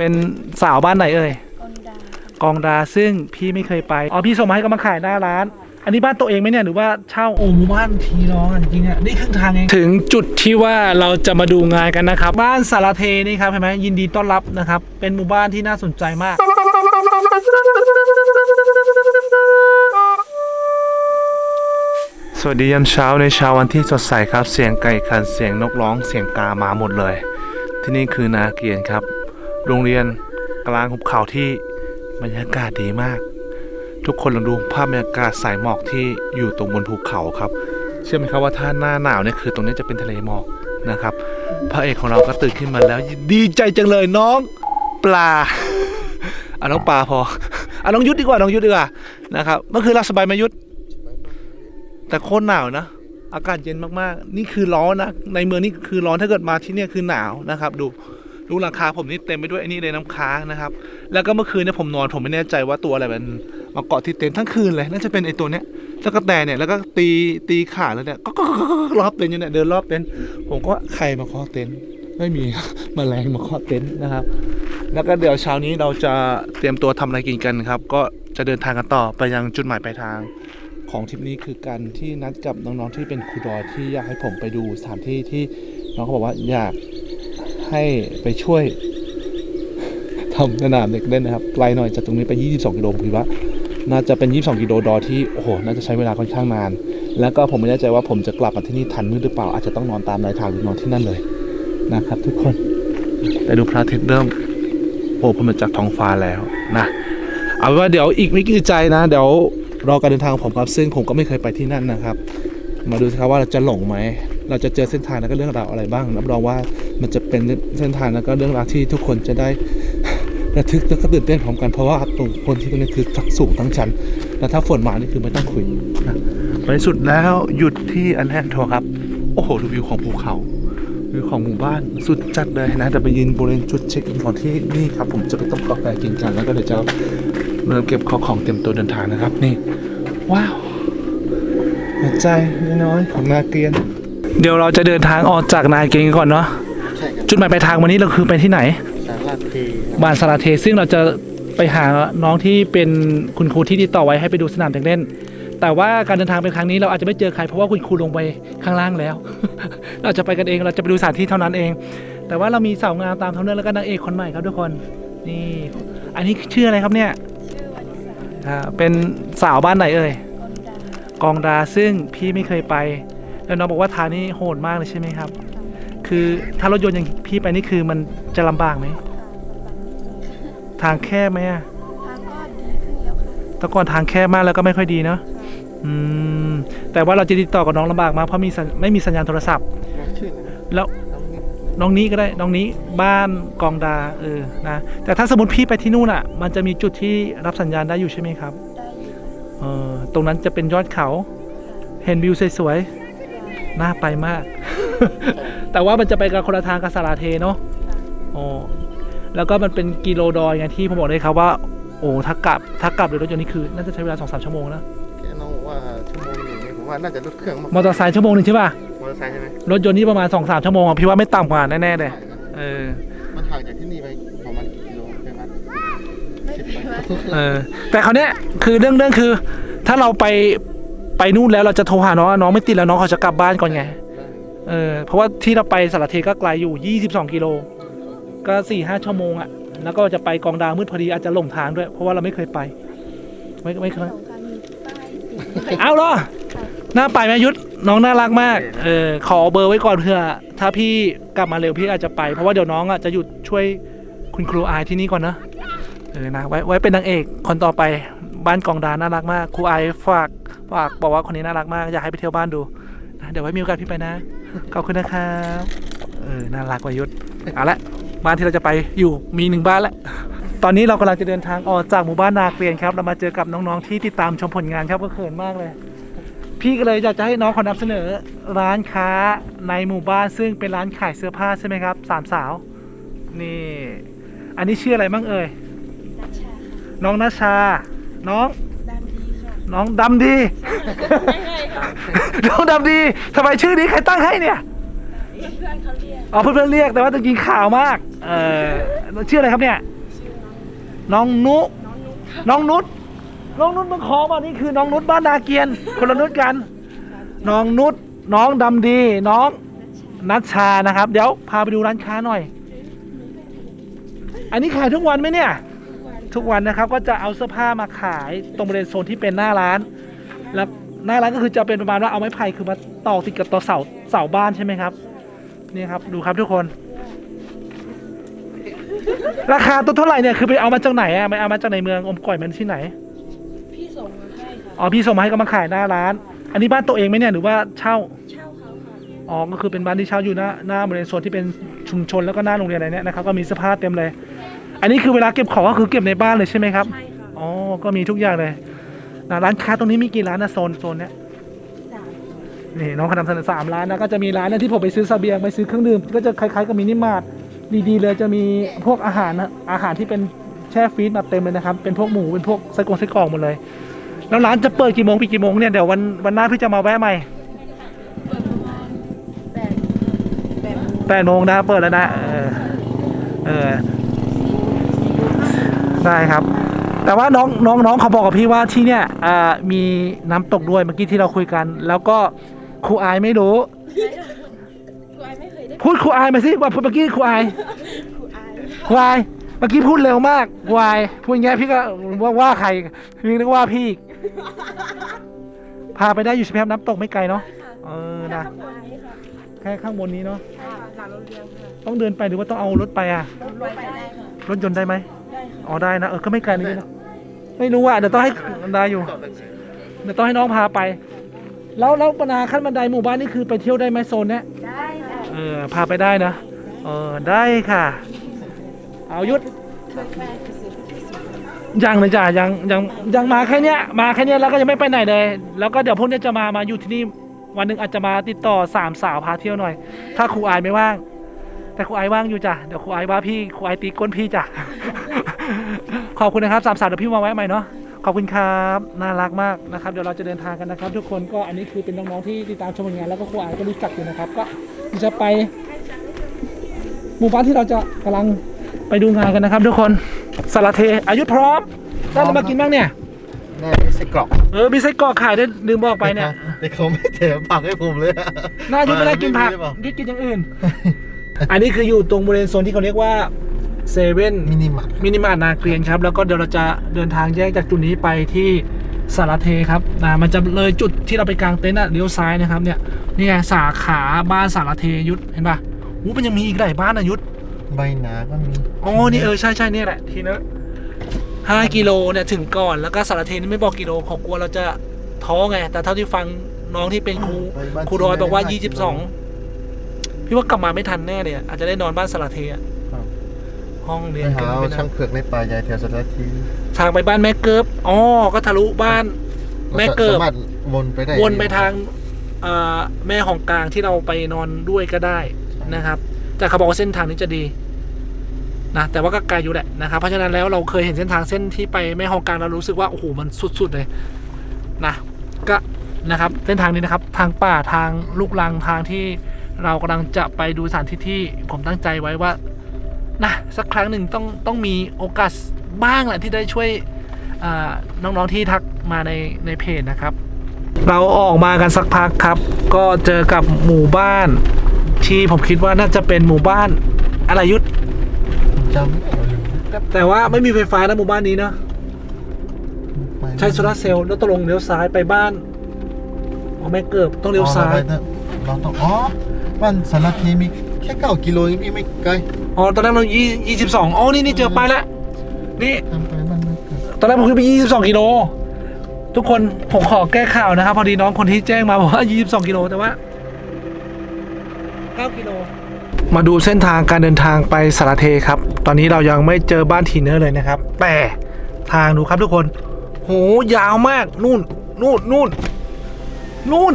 เป็นสาวบ้านไหนเอ่ยกอนดาค่ะกองดา ซึ่งพี่ไม่เคยไป อ๋อ พี่ส่งมาให้ก็มาขายหน้าร้าน อันนี้บ้านตัวเองไหมเนี่ย หรือว่าเช่า โอ้หมู่บ้านทีน้องจริงๆอะนี่ครึ่งทางเอง ถึงจุดที่ว่าเราจะมาดูงานกันนะครับ บ้านสารเทนี่ครับเห็นไหมยินดีต้อนรับนะครับ เป็นหมู่บ้านที่น่าสนใจมากสวัสดียามเช้าในเช้าวันที่สดใสครับ เสียงไก่ขันเสียงนกร้องเสียงกามาหมดเลย ที่นี่คือนาเกียนครับ โรงเรียนกลางหุบเขาที่บรรยากาศดีมาก ทุกคนลองดูภาพบรรยากาศสายหมอกที่อยู่ตรงบนภูเขาครับ เชื่อไหมครับว่าถ้าหน้าหนาวเนี่ยคือตรงนี้จะเป็นทะเลหมอกนะครับพระเอกของเราก็ตื่นขึ้นมาแล้ว ดีใจจังเลยน้องปลาอะน้องปลาพออะน้องยุทธดีกว่าน้องยุทธดีกว่านะครับเมื่อคืนเราสบายไหมยุทธแต่โคตรหนาวนะอากาศเย็นมากๆ นี่คือร้อนนะ ในเมืองนี่คือร้อนถ้าเกิดมาที่นี่คือหนาวนะครับ ดู ดูหลังคาผมนี่เต็มไปด้วยไอ้นี่เลยน้ำค้างนะครับ แล้วก็เมื่อคืนเนี่ยผมนอนผมไม่แน่ใจว่าตัวอะไรมันมาเกาะที่เต็นท์ทั้งคืนเลยน่าจะเป็นไอ้ตัวเนี้ยตะกแตนเนี่ยแล้วก็ตีตีขาแล้วเนี่ยก็รอบเต็นท์อยู่เนี่ยเดินรอบเต็นท์ผมก็ใครมาเคาะเต็นท์ไม่มีมแมลงมาเคาะเต็นท์นะครับ แล้วก็เดี๋ยวเช้านี้เราจะเตรียมตัวทำอะไรกินกันครับ ก็จะเดินทางกันต่อไปยังจุดหมายปลายทางของทริปนี้คือการที่นัดกับน้องๆที่เป็นครูดอที่อยากให้ผมไปดูสถานที่ที่น้องเขาบอกว่าอยาก ให้ไปช่วยทำสนามเด็กเล่นนะครับไกลหน่อยจากตรงนี้ไป 22 กิโลผมคิดว่าน่าจะเป็น 22 กิโลดอที่โอ้โหน่าจะใช้เวลาค่อนข้างนาน แล้วก็ผมไม่แน่ใจว่าผมจะกลับมาที่นี่ทันมืดหรือเปล่า อาจจะต้องนอนตามรายทางหรือนอนที่นั่นเลยนะครับ ทุกคนไปดูพระอาทิตย์เริ่มโผล่พ้นมาจากท้องฟ้าแล้วนะเอาว่าเดี๋ยวอีกไม่กี่ใจนะ เดี๋ยวรอการเดินทางของผมครับซึ่งผมก็ไม่เคยไปที่นั่นนะครับ มาดูสิครับว่าเราจะหลงไหม เราจะเจอเส้นทางแล้วก็เรื่องราวอะไรบ้างรับรองว่ามันจะเป็นเส้นทางแล้วก็เรื่องราวที่ทุกคนจะได้ระทึกแล้วก็ตื่นเต้นพร้อมกันเพราะว่าตรงคนที่ตรงนี้คือทั้งสูงทั้งชันแล้วถ้าฝนมานี่คือไม่ต้องคุยนะในสุดแล้วหยุดที่อันแอนทัวร์ครับ โอ้โหดูวิวของภูเขาวิวของหมู่บ้านสุดจัดเลยนะแต่ไปยืนบริเวณจุดเช็คอินก่อนที่นี่ครับ ผมจะไปต้มกาแฟกินกันแล้วก็เดี๋ยวจะเริ่มเก็บข้าวของเตรียมตัวเดินทางนะครับนี่ ว้าวหัวใจน้อยๆของนาเกียน เดี๋ยวเราจะเดินทางออกจากนาเกรียนกันก่อนเนาะใช่ครับจุดหมายปลายทางวันนี้เราคือไปที่ไหน สารลาดเทบ้านสาราเทซึ่งเราจะไปหาน้องที่เป็นคุณครูที่ติดต่อไว้ให้ไปดูสนามเด็กเล่น แต่ว่าการเดินทางเป็นครั้งนี้เราอาจจะไม่เจอใครเพราะว่าคุณครูลงไปข้างล่างแล้ว เราจะไปกันเองเราจะไปดูสถานที่เท่านั้นเอง แต่ว่าเรามีสาวงามตามท้องเรื่องแล้วก็นางเอกคนใหม่ครับทุกคนนี่อันนี้ชื่ออะไรครับเนี่ยชื่อวานิสาอ่าเป็นสาวบ้านไหนเอ่ยกอนดากองดาซึ่งพี่ไม่เคยไป แล้วน้องบอกว่าทางนี้โหดมากเลยใช่ไหมครับ คือถ้ารถยนต์อย่างพี่ไปนี่คือมันจะลำบากไหม ทางแคบไหมอะทางก็ดีขึ้นแล้วค่ะ แต่ก่อนทางแคบมากแล้วก็ไม่ค่อยดีเนาะ อืม แต่ว่าเราจะติดต่อกับน้องลำบากมากเพราะมีสัญไม่มีสัญญาณโทรศัพท์ชื่ออะไรนะแล้ว น้องนิดน้องนี้ก็ได้ น้องนี้บ้านกองดา เออ นะ แต่ถ้าสมมติพี่ไปที่นู่นอะ มันจะมีจุดที่รับสัญญาณได้อยู่ใช่ไหมครับ ได้อยู่เออ ตรงนั้นจะเป็นยอดเขา เห็นวิวสวยๆ น่าไปมาก แต่ว่ามันจะไปกับคนละทางกับสาราเทเนาะอ๋อแล้วก็มันเป็นกิโลดอยไงที่ผมบอกเลยครับว่า โอ้ถ้ากลับถ้ากลับโดยรถยนต์นี่คือ น่าจะใช้เวลาสองสามชั่วโมงนะแกน้องบอกว่าชั่วโมงหนึ่งเนี่ยผมว่าน่าจะรถเครื่องมากมอเตอร์ไซค์ชั่วโมงหนึ่งใช่ป่ะมอเตอร์ไซค์ใช่ไหมรถยนต์นี่ประมาณสองสามชั่วโมงอะพี่ว่าไม่ต่ำกว่าแน่ๆเลยใช่ครับเออมันห่างจากที่นี่ไปประมาณกี่กิโลใช่ไหมไม่สิบเป็นไปไรเออแต่คราวเนี้ยคือเรื่องเรื่องคือ ถ้าเราไป ไปนู่นแล้วเราจะโทรหาน้องน้องไม่ติดแล้วน้องเขาจะกลับบ้านก่อนไงเออเพราะว่าที่เราไปสารเทก็ไกลอยู่ 22 กิโล ก็4ี่ห้าชั่วโมงอะแล้วก็จะไปกองดาวมืดพอดีอาจจะหลงทางด้วย เพราะว่าเราไม่เคยไป ไม่ไม่เคยเอาเหรอน่าไปไหมยุทธน้องน่ารักมาก เออขอเบอร์ไว้ก่อนเผื่อ ถ้าพี่กลับมาเร็วพี่อาจจะไป เพราะว่าเดี๋ยวน้องอะจะหยุดช่วยคุณครูอายที่นี่ก่อนนะเออนะไว้ไว้เป็นนางเอกคนต่อไปบ้านกองดาน่ารักมากครูอายฝาก ฝากบอกว่าคนนี้น่ารักมากอยากให้ไปเที่ยวบ้านดูนะเดี๋ยวไว้มีโอกาสพี่ไปนะ ขอบคุณนะครับเออน่ารักวายุทธเอาละบ้านที่เราจะไปอยู่มีหนึ่งบ้านแล้วตอนนี้เรากำลังจะเดินทางออกจากหมู่บ้านนาเกลียนครับ เรามาเจอกับน้องๆที่ติดตามชมผลงานครับก็เขินมากเลย พี่ก็เลยอยากจะให้น้องขอนำเสนอร้านค้าในหมู่บ้านซึ่งเป็นร้านขายเสื้อผ้าใช่ไหมครับสามสาวนี่อันนี้ชื่ออะไรบ้างเอ่ยนัชชาค่ะน้องนาชา น้องดังดีค่ะ น้องดำดีไม่ไงค่ะน้องดำดีทำไมชื่อนี้ใครตั้งให้เนี่ยเพื่อนเขาเรียกอ๋อเพื่อนๆเรียกแต่ว่าจริงๆขาวมาก เออชื่ออะไรครับเนี่ย น้องนุน้องนุ๊กค่ะน้องนุชน้องนุชมึงขอมานี่คือน้องนุชบ้านนาเกียน คนละนุชกัน น้องนุชน้องดำดี น้องนัชชานะครับ เดี๋ยวพาไปดูร้านค้าหน่อย อันนี้ขายทุกวันไหมเนี่ย ทุกวันนะครับก็จะเอาเสื้อผ้ามาขายตรงบริเวณโซนที่เป็นหน้าร้าน แล้วหน้าร้านก็คือจะเป็นประมาณว่าเอาไม้ไผ่คือมาตอกติดกับตัวเสาเสาบ้านใช่ไหมครับนี่ครับดูครับทุกคน ราคาตัวเท่าไหร่เนี่ยคือไปเอามาจากไหนอะไปเอามาจากในเมืองอมก่อยมันที่ไหนพี่ส่งมาให้ค่ะอ๋อพี่ส่งมาให้ก็มาขายหน้าร้าน อันนี้บ้านตัวเองไหมเนี่ยหรือว่าเช่าเช่าเขาค่ะอ๋อก็คือเป็นบ้านที่เช่าอยู่หน้าหน้าบริเวณโซนที่เป็นชุมชนแล้วก็หน้าโรงเรียนอะไรเนี่ยนะครับก็มีเสื้อผ้าเต็มเลย อันนี้คือเวลาเก็บของก็คือเก็บในบ้านเลยใช่ไหมครับ ใช่ค่ะอ๋อ ก็มีทุกอย่างเลยนะร้านค้าตรงนี้มีกี่ร้านนะโซนโซนเนี้ยสามนี่น้องเขานำเสนอสามร้านนะก็จะมีร้านนะที่ผมไปซื้อเสบียงไปซื้อเครื่องดื่มก็จะคล้ายๆกับมินิมาร์ทดีๆเลยจะมีพวกอาหารนะอาหารที่เป็นแช่ฟรีซมาเต็มเลยนะครับเป็นพวกหมูเป็นพวกไส้กรองไส้กรอกหมดเลย แล้วร้านจะเปิดกี่โมงปิดกี่โมงเนี่ยเดี๋ยววันวันหน้าพี่จะมาแวะใหม่เปิดประมาณแปดแปดโมง แปดโมงนะเปิดแล้วนะเออเออ ได้ครับ แต่ว่าน้องน้องน้องเขาบอกกับพี่ว่าที่เนี่ยอ่ามีน้ำตกด้วยเมื่อกี้ที่เราคุยกัน แล้วก็ครูอายไม่รู้ ครูไอายไม่เคยได้พูดครูอายมาสิว่าเมื่อกี้ครูอายครูอายครูอายเมื่อกี้พูดเร็วมากครูอายพูดอย่างเงี้ยพี่ก็ว่าว่าใครพี่นึกว่าพี่อีกพาไปได้อยู่ใช่ไหมครับน้ำตกไม่ไกลเนาะเออนะครูอายค่ะแค่ข้างบนนี้เนาะค่ะหลังโรงเรียนค่ะต้องเดินไปหรือว่าต้องเอารถไปอะ รถไปได้ค่ะรถยนต์ได้ไหมได้ค่ะ อ๋อได้นะเออก็ไม่ไกลนี่เนาะไม่รู้อะเดี๋ยวต้องให้ได้อยู่ เดี๋ยวต้องให้น้องพาไป แล้วแล้วปนาขั้นบันไดหมู่บ้านนี่คือไปเที่ยวได้ไหมโซนเนี้ยได้ค่ะเออพาไปได้นะเออได้ค่ะ เอายุดเคยไปไปซื้อที่สุดยังเลยจ้ะยังยังยังมาแค่เนี้ยมาแค่เนี้ยแล้วก็ยังไม่ไปไหนเลย แล้วก็เดี๋ยวพวกเนี้ยจะมามาอยู่ที่นี่วันหนึ่งอาจจะมาติดต่อสามสาวพาเที่ยวหน่อย ถ้าครูอายไม่ว่าง แต่ครูอายว่างอยู่จ้ะเดี๋ยวครูอายว่าพี่ครูอายตีก้นพี่จ้ะ ขอบคุณนะครับสามสาวเดี๋ยวพี่มาไว้ใหม่เนาะขอบคุณครับน่ารักมากนะครับเดี๋ยวเราจะเดินทางกันนะครับ ทุกคนก็อันนี้คือเป็นน้องๆที่ติดตามชมผลงานแล้วก็ครูอายก็รู้จักอยู่นะครับ ก็จะไปหมู่บ้านที่เราจะกำลังไปดูงานกันนะครับ ทุกคนสารเทอายุพร้อมได้อะไรมากินบ้างเนี่ยได้ไส้กรอกเออมีไส้กรอกขายด้วยลืมบอกไปเนี่ยแต่เขาไม่แถมผักให้ผมเลยอะน่ายุไม่ได้กินผักหรือเปล่ายุดกินอย่างอื่น อันนี้คืออยู่ตรงบริเวณโซนที่เขาเรียกว่าเซเว่นมินิมาร์ทมินิมาร์ทนาเกรียนครับ แล้วก็เดี๋ยวเราจะเดินทางแยกจากจุดนี้ไปที่สารเทครับนะมันจะเลยจุดที่เราไปกางเต็นท์อะเลี้ยวซ้ายนะครับเนี่ยนี่ไงสาขาบ้านสารเทยุทธเห็นปะอู้มันยังมีอีกหลายบ้านนะยุทธใบหนาก็มีอ๋อนี่เออใช่ใช่เนี่ยแหละทีนะห้ากิโลเนี่ยถึงก่อนแล้วก็สารเทนไม่บอกกิโลเขากลัวเราจะท้อไงแต่เท่าที่ฟังน้องที่เป็นครูไปบ้านครูดอยบอกว่าที่ได้22 พี่ว่ากลับมาไม่ทันแน่เลยอะอาจจะได้นอนบ้านสารเทอะครับ ห้องไปเรียนหากันเอาไม่ช่างนานเผือกในป่าใหญ่แถวสระทีทางไปบ้านแม่เกิบอ๋อก็ทะลุบ้าน แม่เกิบสามารถวนไปได้วนไปทางเอ่อแม่ของกลางที่เราไปนอนด้วยก็ได้นะครับ แต่เขาบอกว่าเส้นทางนี้จะดีนะแต่ว่าก็ไกลอยู่แหละนะครับ เพราะฉะนั้นแล้วเราเคยเห็นเส้นทางเส้นที่ไปแม่ของกลางเรารู้สึกว่าโอ้โหมันสุด ๆ เลยนะก็นะครับ เส้นทางนี้นะครับ ทางป่าทางลูกลังทางที่ เรากำลังจะไปดูสถานที่ที่ผมตั้งใจไว้ว่านะสักครั้งหนึ่งต้องต้องมีโอกาสบ้างแหละที่ได้ช่วยอ่าน้องๆที่ทักมาในในเพจนะครับ เราออกมากันสักพักครับ ก็เจอกับหมู่บ้าน ที่ผมคิดว่าน่าจะเป็นหมู่บ้านอะไรยุทธจำไม่ได้เลยแต่ว่าไม่มีไฟฟ้านะหมู่บ้านนี้เนาะไปใช้โซลาร์เซลล์แล้วตกลงเลี้ยวซ้ายไปบ้านอ๋อไม่เกิบต้องเลี้ยวซ้ายอ๋อเราต้องอ๋อ บ้านสารทีมีแค่เก้ากิโลเองพี่ไม่ไกลอ๋อตอนแรกเรายี่ยี่สิบสองอ๋อนี่นี่เจอไปายแล้วนี่ ทำไปบ้านไม่เกิดตอนแรกผมคิดไป 22 กิโล ทุกคน ผมขอแก้ข่าวนะครับ พอดีน้องคนที่แจ้งมาบอกว่า 22 กิโล แต่ว่า 9 กิโล มาดูเส้นทางการเดินทางไปสารเทครับ ตอนนี้เรายังไม่เจอบ้านทีเนอร์เลยนะครับ แต่ทางดูครับทุกคน โห ยาวมาก นู่น นู่น นู่น นู่น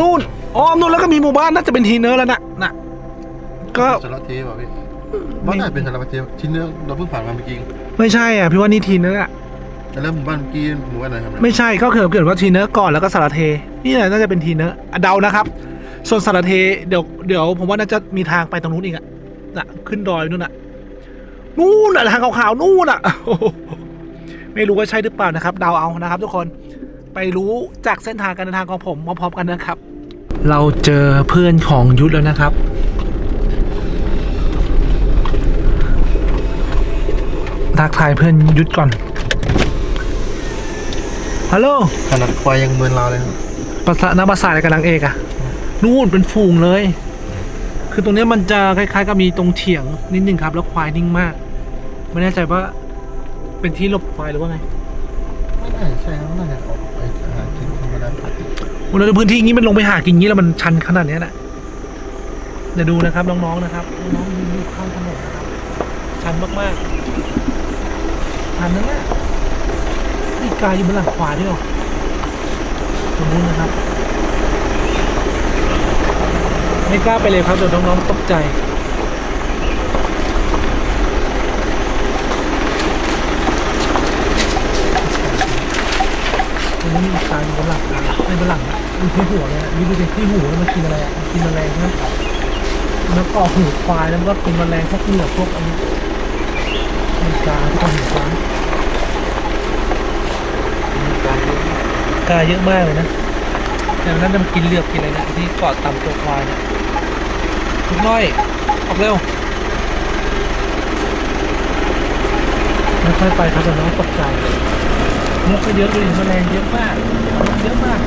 นู่น อ๋อนู่นแล้วก็มีหมู่บ้านน่าจะเป็นทีเนอร์แล้วนะน่ะ ก็สารทีป่ะพี่บ้านไหนเป็นสารทีชิ้นเนื้อเราเพิ่งผ่านมาเมื่อกี้ไม่ใช่อะพี่ว่านี่ทีเนอร์อะแต่แล้วหมู่บ้านเมื่อกี้หมู่บ้านอะไรครับเนี่ยไม่ใช่ก็คือเกิดว่าทีเนอร์ก่อนแล้วก็สารเทนี่แหละน่าจะเป็นทีเนอร์อะเดานะครับ ส่วนสารเทเดี๋ยวเดี๋ยวผมว่าน่าจะมีทางไปตรงนู้นอีกอะน่ะ ขึ้นดอยนู่นอะนู่นอะทางขาวๆนู่นอะโอ้โหไม่รู้ว่าใช่หรือเปล่านะครับเดาเอานะครับ ทุกคนไปรู้จากเส้นทางการเดินทางของผมพร้อมๆกันนะครับ เราเจอเพื่อนของยุทธแล้วนะครับ ทักทายเพื่อนยุทธก่อน ฮัลโหลขนาดควายยังเมินเราเลยครับภาษานักภาษาอะไรกับนางเอกอะนู่นเป็นฝูงเลย คือตรงเนี้ยมันจะคล้ายๆกับมีตรงเถียงนิดนึงครับ แล้วควายนิ่งมาก ไม่แน่ใจว่าเป็นที่หลบควายหรือว่าไง ไม่น่าใช่ครับน่าจะออกไปหากินธรรมดา วันในพื้นที่อย่างนี้มันลงไปหากินอย่างนี้แล้วมันชันขนาดนี้แหละเดี๋ยวดูนะครับน้องๆนะครับน้องๆยืนอยู่ข้างถนนนะครับชันมากๆชันนั่นแหละนี่กายอยู่บนหลังขวาด้วยหรอตรงนู้นนะครับ ไม่กล้าไปเลยครับเดี๋ยวน้องๆตกใจ ตรงนี้มีตายอยู่บนหลังในบนหลังอยู่ที่หัวเลยนี่ดูสิที่หูแล้วมันกินอะไรอะมันกินแมลงใช่ไหมมันก็หูควายแล้วมันก็กินแมลงพวกเหลือพวกอันนี้มันกาที่ทำหูควายกาเยอะมากเลยนะแต่นั้นมันกินเหลือกกินอะไรนะที่เกาะตามตัวควายเนี่ยทุกน้อยออกเร็วไม่ค่อยไปครับเดี๋ยวน้องตกใจ นกก็เยอะเลยแมลงเยอะมากเยอะมาก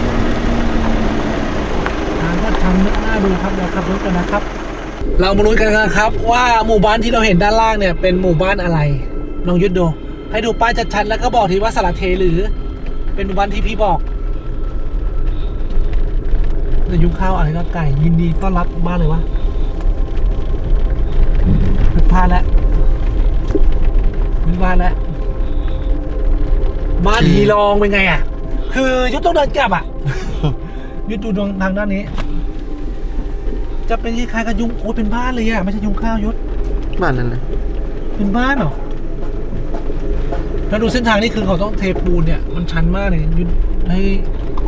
ทางก็ทางนึกน่าดูครับเราขับรถกันนะครับ เรามาลุ้นกันนะครับ ว่าหมู่บ้านที่เราเห็นด้านล่างเนี่ยเป็นหมู่บ้านอะไรลองยุดดูให้ดูป้ายชัดๆแล้วก็บอกทีว่าสระเทหรือ เป็นหมู่บ้านที่พี่บอกแต่ยุงข้าวอะไรก็ไก่ยินดีต้อนรับบ้านเลยวะผิดพลาดแล้วผิดพลาดแล้ว บ้านฮีรองเป็นไงอะ คือยุทธต้องเดินกลับอะ ยุทธดูทางทางด้านนี้ จะเป็นคล้ายๆกับยุงโอ้ยเป็นบ้านเลยอะ ไม่ใช่ยุงข้าวยุทธบ้านนั่นเลยเป็นบ้านเหรอ แล้วดูเส้นทางนี่คือเขาต้องเทปูนเนี่ย มันชันมากเลยยุทธให้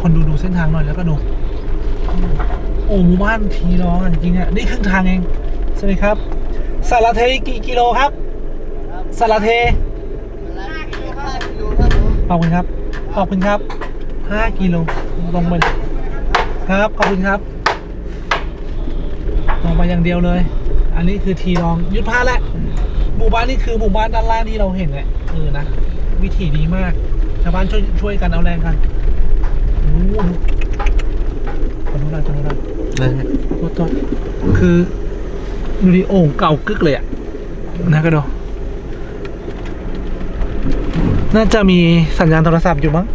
คนดูดูเส้นทางหน่อยแล้วก็ดู โอ้หมู่บ้านทีรองอะจริงๆอะนี่ครึ่งทางเองสวัสดีครับสารเทกี่กิโลครับสารเท ขอบคุณครับ ขอบคุณครับห้ากิโลลงไปเลยครับ ขอบคุณครับ ลงไปอย่างเดียวเลย อันนี้คือทีรองยุดพลาดแล้วหมู่บ้านนี่คือหมู่บ้านด้านล่างที่เราเห็นแหละเออนะวิถีดีมากชาวบ้านช่วยช่วยกันเอาแรงกันโอ้โหขอโทษนะขอโทษนะเลยโทษโทษคือดูดิโอ่งเก่ากึกเลยอะนะก็ดู น่าจะมีสัญญาณโทรศัพท์อยู่มั้ง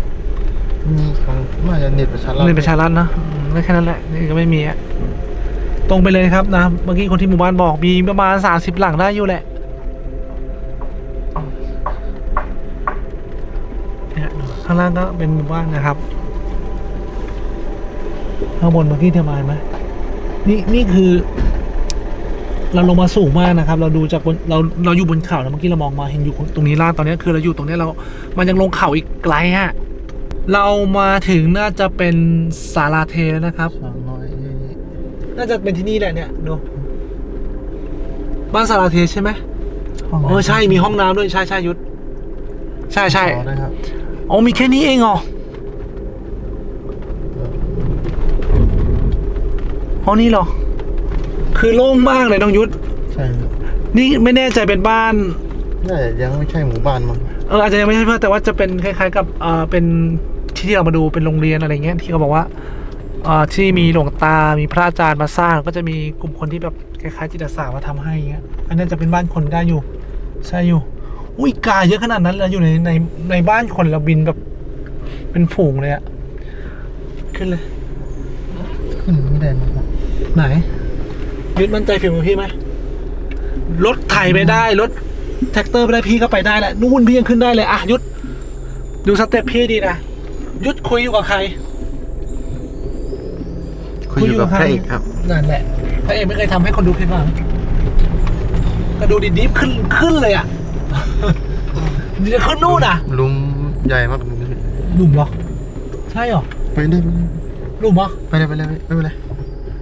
มีของน่าจะเน็ตประชารัฐในประชารัฐนะอืมไม่แค่นั้นแหละนี่ก็ไม่มีอะตรงไปเลยครับนะเมื่อกี้คนที่หมู่บ้านบอกมีประมาณสามสิบหลังได้อยู่แหละเนี่ยข้างล่างก็เป็นหมู่บ้านนะครับข้างบนเมื่อกี้เธอมาเห็นไหมนี่นี่คือ เราลงมาสูงมากนะครับ เราดูจากบนเราเราอยู่บนเขาแล้วเมื่อกี้เรามองมาเห็นอยู่ตรงนี้ล่างตอนนี้คือเราอยู่ตรงนี้เรา มันยังลงเขาอีกไกลฮะเรามาถึงน่าจะเป็นศาลาเทแล้วนะครับสามร้อยน่าจะเป็นที่นี่แหละเนี่ยดูบ้านศาลาเทใช่ไหมห้องเออใช่มีห้องน้ำด้วยใช่ใช่ยุทธใช่ใช่อ๋อได้ครับอ๋อมีแค่นี้เองเหรออ๋อนี่เหรอ คือโล่งมากเลยน้องยุทธใช่ครับนี่ไม่แน่ใจเป็นบ้าน น่าจะยังไม่ใช่หมู่บ้านมั้งเอออาจจะยังไม่ใช่เพื่อนแต่ว่าจะเป็นคล้ายๆกับเออเป็นที่ที่เรามาดูเป็นโรงเรียนอะไรเงี้ยที่เขาบอกว่าเออที่มีหลวงตา มีพระอาจารย์มาสร้าง ก็จะมีกลุ่มคนที่แบบคล้ายๆจิตอาสามาทำให้เงี้ย อันนี้จะเป็นบ้านคนได้อยู่ ใช่อยู่ อุ้ยกาเยอะขนาดนั้นแล้วอยู่ในในในบ้านคนเราบินแบบเป็นฝูงเลยอะขึ้นเลย ขึ้นไม่ได้มั้งครับไหน ยึดมั่นใจฝีมือพี่ไหมรถไถไปได้รถแท็กเตอร์ไปได้พี่ก็ไปได้แหละนู่นพี่ยังขึ้นได้เลยอะยุดดูสเต็ปพี่ดีนะยุดคุยอยู่กับใครคุยอยู่กับพระเอกครับนั่นแหละพระเอกไม่เคยทำให้คนดูผิดหวังก็ดูดิดิฟขึ้นขึ้นเลยอะดีจะขึ้นนู่นอะลุมใหญ่มากลุมหลุมเหรอใช่เหรอไปเลยหลุมเหรอไปเลยไปเลยไปเลยไปเลย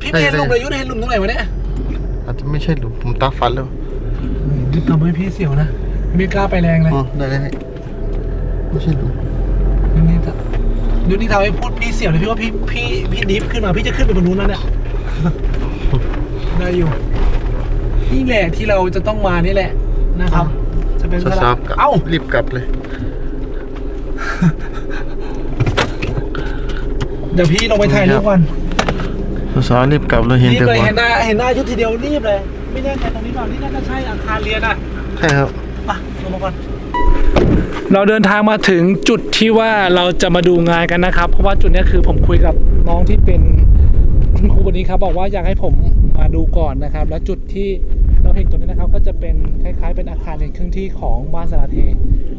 พี่ไม่เห็นหลุมเลยยุดเห็นหลุมตรงไหนวะเนี่ย อาจจะไม่ใช่หลุมผมตาฟันแล้วยุดทำให้พี่เสียวนะไม่กล้าไปแรงเลยอ๋อได้ได้ไม่ใช่ดูยุดนี่ทำยุดนี่ทำให้พูดพี่เสียวเลยพี่ว่าพี่พี่พี่ดิฟขึ้นมาพี่จะขึ้นไปบนนู้นแล้วเนี่ยได้อยู่นี่แหละที่เราจะต้องมานี่แหละนะครับ จะเป็นสาวๆกลับเอ้ารีบกลับเลยเดี๋ยวพี่ลงไปถ่ายรูปก่อน สาวๆรีบกลับเลยเห็นรีบแต่เลยหัวเห็นหน้าเห็นหน้ายุทธทีเดียวรีบเลย ไม่แน่ใจตรงนี้เปล่านี่น่าจะใช่อาคารเรียนอะใช่ครับมาลงมาก่อน เราเดินทางมาถึงจุดที่ว่าเราจะมาดูงานกันนะครับ เพราะว่าจุดเนี้ยคือผมคุยกับน้องที่เป็นคุณครูวันนี้ครับ บอกว่าอยากให้ผมมาดูก่อนนะครับ แล้วจุดที่เราเห็นตรงนี้นะครับ ก็จะเป็นคล้ายๆ เป็นอาคารเรียนครึ่งที่ของบ้านสระเท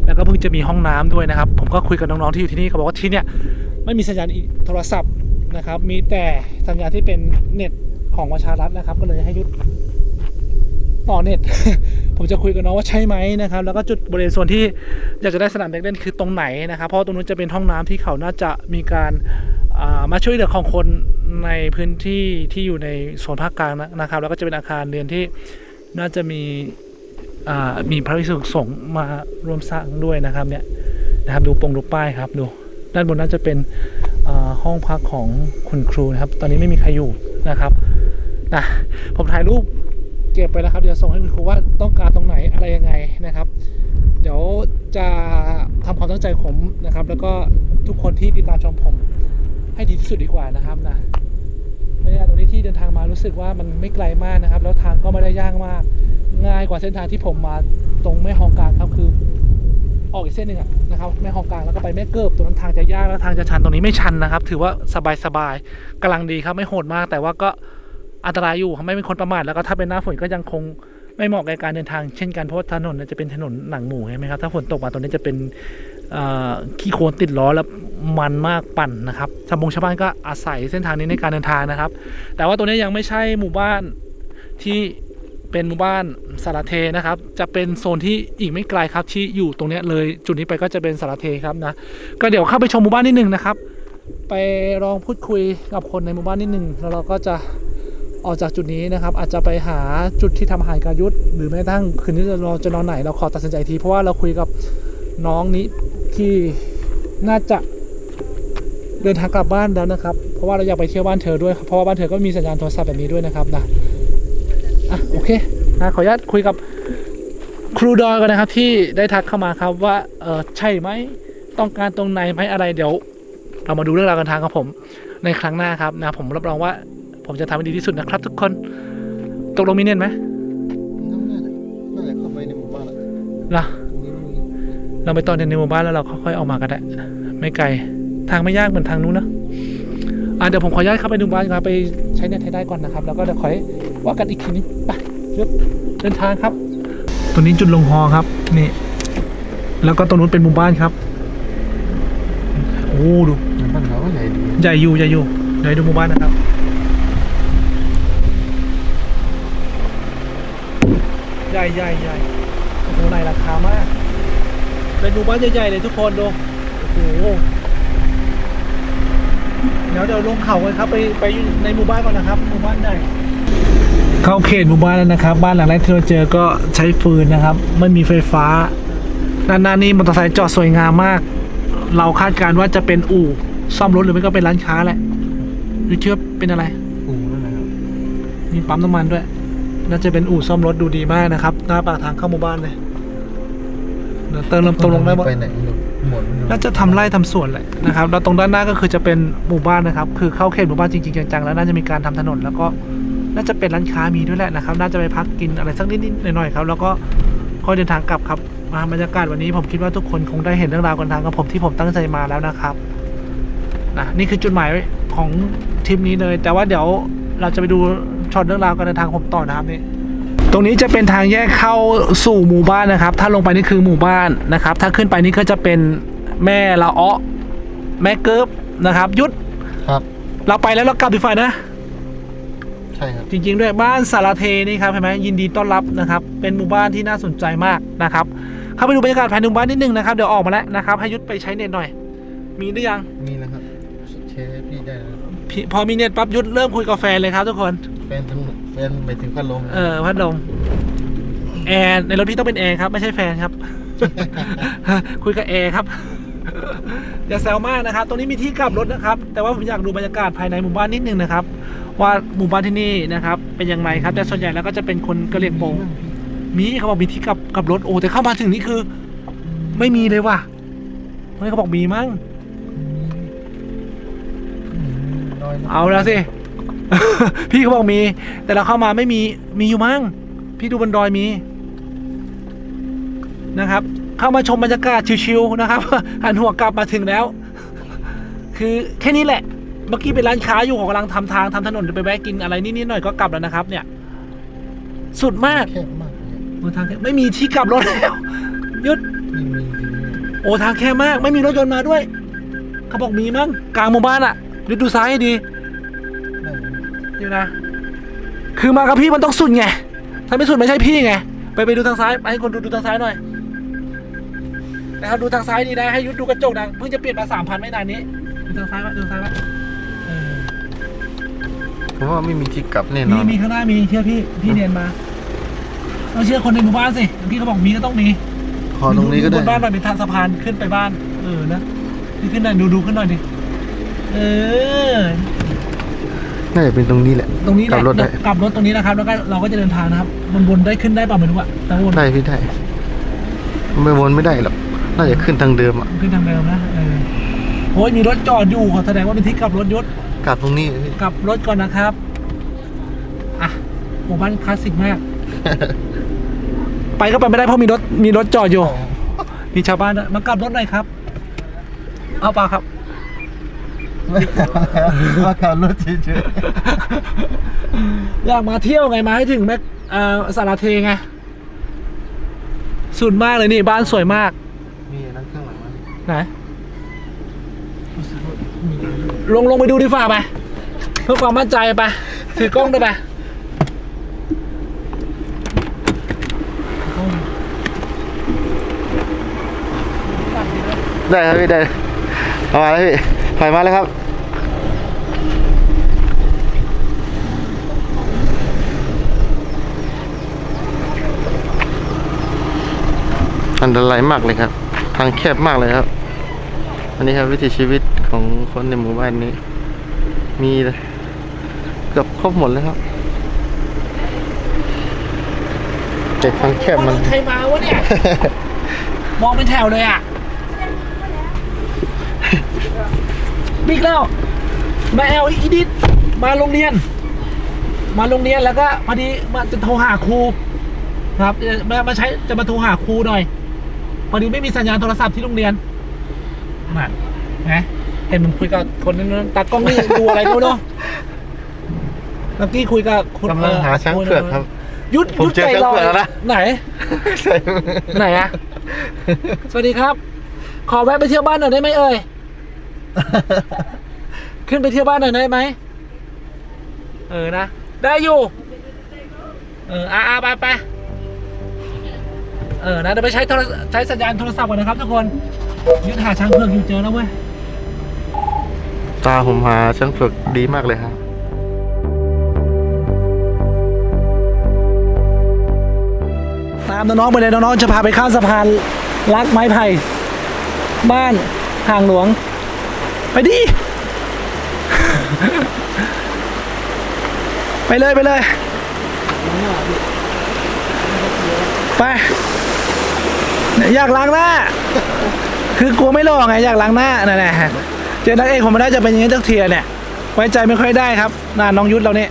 แล้วก็เพิ่งจะมีห้องน้ำด้วยนะครับ ผมก็คุยกับน้องๆที่อยู่ที่นี่เขาบอกว่าที่เนี่ยไม่มีสัญญาณอิโทรศัพท์ นะครับ มีแต่สัญญาณที่เป็นเน็ตของประชารัฐนะครับ ก็เลยให้ยุดต่อเน็ต ผมจะคุยกับน้องว่าใช่ไหมนะครับ แล้วก็จุดบริเวณโซนที่อยากจะได้สนามเด็กเล่นคือตรงไหนนะครับ เพราะตรงนู้นจะเป็นห้องน้ำที่เขาน่าจะมีการามาช่วยเหลือของคนในพื้นที่ที่อยู่ในโซนภาคกลางนะครับ แล้วก็จะเป็นอาคารเรียนที่น่าจะมีมีพระภิกษุสงฆ์มาร่วมสร้างด้วยนะครับเนี่ยนะครับดูปงดูป้ายครับดูด้านบนน่าจะเป็น ห้องพักของคุณครูนะครับ ตอนนี้ไม่มีใครอยู่นะครับนะผมถ่ายรูปเก็บไปแล้วครับเดี๋ยวส่งให้คุณครูว่าต้องการตรงไหนอะไรยังไงนะครับ เดี๋ยวจะทำความตั้งใจผมนะครับ แล้วก็ทุกคนที่ติดตามชมผม ให้ดีที่สุดดีกว่านะครับนะรรยากตรงนี้ที่เดินทางมารู้สึกว่ามันไม่ไกลมากนะครับ แล้วทางก็ไม่ได้ยากมาก ง่ายกว่าเส้นทางที่ผมมาตรงแม่ฮองกลางครับคือ ออกอีกเส้นหนึ่งนะครับแม่ฮองกลางแล้วก็ไปแม่เกิบตรงนั้นทางจะยากแล้วทางจะชันตรงนี้ไม่ชันนะครับ ถือว่าสบายสบายๆกำลังดีครับไม่โหดมาก แต่ว่าก็อันตรายอยู่ไม่เป็นคนประมาทแล้วก็ถ้าเป็นหน้าฝนก็ยังคงไม่เหมาะกับการเดินทางเช่นกันเพราะถนนจะเป็นถนนหนังหมูใช่ไหมครับถ้าฝนตกมาตรงนี้จะเป็นขี้โคลนติดล้อแล้วมันมากปั่นนะครับชาวบงชาวบ้านก็อาศัยเส้นทางนี้ในการเดินทางนะครับ แต่ว่าตัวนี้ยังไม่ใช่หมู่บ้านที่ เป็นหมู่บ้านสารเทนะครับ จะเป็นโซนที่อีกไม่ไกลครับที่อยู่ตรงนี้เลยจุดนี้ไปก็จะเป็นสารเทครับนะก็เดี๋ยวเข้าไปชมหมู่บ้านนิดนึงนะครับ ไปลองพูดคุยกับคนในหมู่บ้านนิดนึงแล้วเราก็จะออกจากจุดนี้นะครับ อาจจะไปหาจุดที่ทำอาหารกายุทธหรือแม้กระทั่งคืนนี้เราจะนอนไหนเราขอตัดสินใจทีเพราะว่าเราคุยกับน้องนี้ที่น่าจะเดินทางกลับบ้านแล้วนะครับ เพราะว่าเราอยากไปเที่ยวบ้านเธอด้วย เพราะว่าบ้านเธอก็มีสัญญาณโทรศัพท์แบบนี้ด้วยนะครับนะ อะโอเคนะขออนุญาตคุยกับครูดอยก่อนนะครับที่ได้ทักเข้ามาครับว่าเออใช่ไหมต้องการตรงไหนไหมอะไรเดี๋ยว เรามาดูเรื่องราวกันทางกับผมในครั้งหน้าครับนะผมรับรองว่าผมจะทำให้ดีที่สุดนะครับ ทุกคนตกลงมีเนียนไหมน่าจะน่าจะเข้าไปในหมู่บ้านอะล่ะตรงนี้ไม่มีเราไปตอนเดินในหมู่บ้านแล้วเราค่อยๆออกมาก็ได้ ไม่ไกลทางไม่ยากเหมือนทางนู้นนะ อะเดี๋ยวผมขออนุญาตเข้าไปดูบ้านครับไปใช้เน็ตให้ได้ก่อนนะครับ แล้วก็เดี๋ยวขอว่ากันอีกทีนึงไปเริ่มเดินทางครับ ตัวนี้จุดลงฮอครับนี่ แล้วก็ตรงนู้นเป็นหมู่บ้านครับ โอ้ดูในบ้านเราก็ใหญ่ดีใหญ่อยู่ใหญ่อยู่เดี๋ยวให้ดูหมู่บ้านนะครับใหญ่ใหญ่ใหญ่โอ้โหในราคามากเป็นหมู่บ้านใหญ่ๆเลยทุกคนดูโอ้โหเดี๋ยวเดี๋ยวลงเขากันครับไปไปอยู่ในหมู่บ้านก่อนนะครับหมู่บ้านใหญ่เข้าเขตหมู่บ้านแล้วนะครับ บ้านหลังแรกที่เราเจอก็ใช้ฟืนนะครับไม่มีไฟฟ้าด้านหน้านี้มอเตอร์ไซค์จอดสวยงามมาก เราคาดการณ์ว่าจะเป็นอู่ซ่อมรถหรือไม่ก็เป็นร้านค้าแหละหรือเชื่อเป็นอะไรปูนั่นแหละครับมีปั๊มน้ำมันด้วย น่าจะเป็นอู่ซ่อมรถดูดีมากนะครับ หน้าปากทางเข้าหมู่บ้านเลยเดี๋ยวเติมลำตรงลงได้ปะไปไหน น่าจะทำไร่ทำสวนแหละนะครับแล้วตรงด้านหน้าก็คือจะเป็นหมู่บ้านนะครับ คือเข้าเขตหมู่บ้านจริงๆจังๆแล้วน่าจะมีการทำถนน แล้วก็น่าจะเป็นร้านค้ามีด้วยแหละนะครับ น่าจะไปพักกินอะไรสักนิดๆหน่อยๆครับแล้วก็ค่อยเดินทางกลับครับมาบรรยากาศวันนี้ผมคิดว่าทุกคนคงได้เห็นเรื่องราวกันทางกับผมที่ผมตั้งใจมาแล้วนะครับนะนี่คือจุดหมายของทริปนี้เลย แต่ว่าเดี๋ยวเราจะไปดูช็อตเรื่องราวการเดินทางผมต่อนะครับนี่ ตรงนี้จะเป็นทางแยกเข้าสู่หมู่บ้านนะครับ ถ้าลงไปนี่คือหมู่บ้านนะครับ ถ้าขึ้นไปนี่ก็จะเป็นแม่ละอ้อแม่เกิบนะครับ ยุดครับ เราไปแล้วเรากลับดีฝ่ายนะ ใช่ครับ จริง ๆ ด้วยบ้านสารเทนี่ครับเห็นไหมยินดีต้อนรับนะครับ เป็นหมู่บ้านที่น่าสนใจมากนะครับ เข้าไปดูบรรยากาศภายในหมู่บ้านนิดนึงนะครับ เดี๋ยวออกมาแล้วนะครับ ให้ยุดไปใช้เน็ตหน่อย มีหรือยัง มีนะครับแชร์ให้พี่ได้นะครับพี่พอมีเน็ตปั๊บยุดเริ่มคุยกับแฟนเลยครับทุกคน แฟนทั้ง แฟนไปถึงพัดลมเออพัดลมแอร์ในรถพี่ต้องเป็นแอร์ครับ ไม่ใช่แฟนครับ คุยกับแอร์ครับ อย่าแซวมากนะครับ ตรงนี้มีที่กลับรถนะครับ แต่ว่าผมอยากดูบรรยากาศภายในหมู่บ้านนิดนึงนะครับ ว่าหมู่บ้านที่นี่นะครับ เป็นยังไงครับ แต่ส่วนใหญ่แล้วก็จะเป็นคนกะเหรี่ยงโปงมีเขาบอกมีที่กลับกลับรถโอ้แต่เข้ามาถึงนี่คือ ไม่มีเลยว่ะไม่เขาบอกมีมั้งน้อยนะเอาแล้วสิ พี่เขาบอกมี แต่เราเข้ามาไม่มีมีอยู่มั้งพี่ดูบนดอยมีนะครับ เข้ามาชมบรรยากาศชิวๆนะครับหันหัวกลับมาถึงแล้ว คือแค่นี้แหละ เมื่อกี้เป็นร้านค้าอยู่ของกำลังทำทางทำถนนไปแวะกินอะไรนิดๆหน่อยก็กลับแล้วนะครับ เนี่ย สุดมากแคบมากเลยโอ้ทางแคบไม่มีที่กลับรถแล้วหยุดไม่มีจริงโอ้ทางแคบมาก ไม่มีรถยนต์มาด้วย เขาบอกมีมั้งกลางหมู่บ้านอะหรือดูซ้ายให้ดีๆได้เลย อยู่นะ คือมากับพี่มันต้องสุดไง ถ้าไม่สุดไม่ใช่พี่ไง ไปไปดูทางซ้ายไปให้คนดูดูทางซ้ายหน่อยนะครับดูทางซ้ายดีนะให้ยุดดูกระจกนะเพิ่งจะเปลี่ยนมาสามพันไม่นานนี้ดูทางซ้ายไว้ดูทางซ้ายไว้เออผมว่าไม่มีที่กลับแน่นมีอน มีข้างหน้ามีเชื่อพี่พี่เรียนมาต้องเชื่อคนในหมู่บ้านสิพี่เขาบอกมีก็ต้องมีขอตรงนี้ก็บได้นบ้านหน่อยเป็นทางสะพานขึ้นไปบ้าน เออนะพี่ขึ้นหน่อยดูดูขึ้นหน่อยดิเออ น่าจะเป็นตรงนี้แหละตรงนี้แหกลัละบรถได้กลับรถตรงนี้นะครับ แล้วก็เราก็จะเดินทางนะครับบนบนได้ขึ้นได้เปล่าไม่รู้อะแต่วนได้พี่ได้ไม่วนไม่ได้หรอกน่าจะขึ้นทางเดิมอะขึ้นทางเดิมนะเออโอ้ยมีรถจอดอยู่ขอแสดงว่าเป็นที่กลับรถยศกลับตรงนี้พี่ กลับรถก่อนนะครับอะหมู่บ้านคลาสสิกมาก ไปก็ไปไม่ได้เพราะมีรถมีรถจอดอยู่มีชาวบ้านด้วยมากลับรถหน่อยครับ เอาเปล่าครับ ว่าขับรถเฉยอยากมาเที่ยวไงมาให้ถึงแม็กอ่าสาราเทไงสุดมากเลยนี่บ้านสวยมากๆมีอันนั้นข้างหลังมั้ยไหนรู้สึกว่ามีลงลงไปดูดีฝ่าไปเพื่อความมั่นใจไปถือกล้องด้วยไปได้ครับพี่ได้เอามาแล้วพี่ ถอยมาเลยครับอันตรายมากเลยครับ ทางแคบมากเลยครับอันนี้ครับวิถีชีวิตของคนในหมู่บ้านนี้ มีเกือบครบหมดเลยครับแต่ทางแคบมันใครมาวะเนี่ย มองเป็นแถวเลยอะ บิ๊กแล้วมาแอลอีดิทมาโรงเรียน มาโรงเรียนแล้วก็พอดีมาจะโทรหาครูครับจะมามาใช้จะมาโทรหาครูหน่อยพอดีไม่มีสัญญาณโทรศัพท์ที่โรงเรียนนั่นนะเห็นผมคุยกับคนนั้นตากล้องนี่ดูอะไรดูเนาะเมื่อกี้คุยกับคุณกำลังหาช้างเผือกครับยุดผมยุดเจอใจช้างลอเผืยอกแล้วนะไหนใส่ไหนอะสวัสดีครับ ขอแวะไปเที่ยวบ้านหน่อยได้ไหมเอ่ย ขึ้นไปเที่ยวบ้านหน่อยได้ไหมเออนะ ได้อยู่ เอออ่าไปไปเออนะเดี๋ยวไปใช้โทรใช้สัญญาณโทรศัพท์ก่อนนะครับทุกคนยึดหาช้างเผือกอยู่เจอแล้วเว้ย ตาผมหาช้างเผือกดีมากเลยครับ ตามน้องๆไปเลยน้องๆจะพาไปข้ามสะพานลักไม้ไผ่บ้านห่างหลวง ไปดิ ไปเลยไปเลย ไปยอยากล้างหน้า คือกลัวไม่หล่อไงอยากล้างหน้านั่นแหละเจอนักเอกผมไม่ได้จะเป็นอย่างนี้จักเทียเนี่ย ไว้ใจไม่ค่อยได้ครับน่าน้องยุทธเราเนี่ย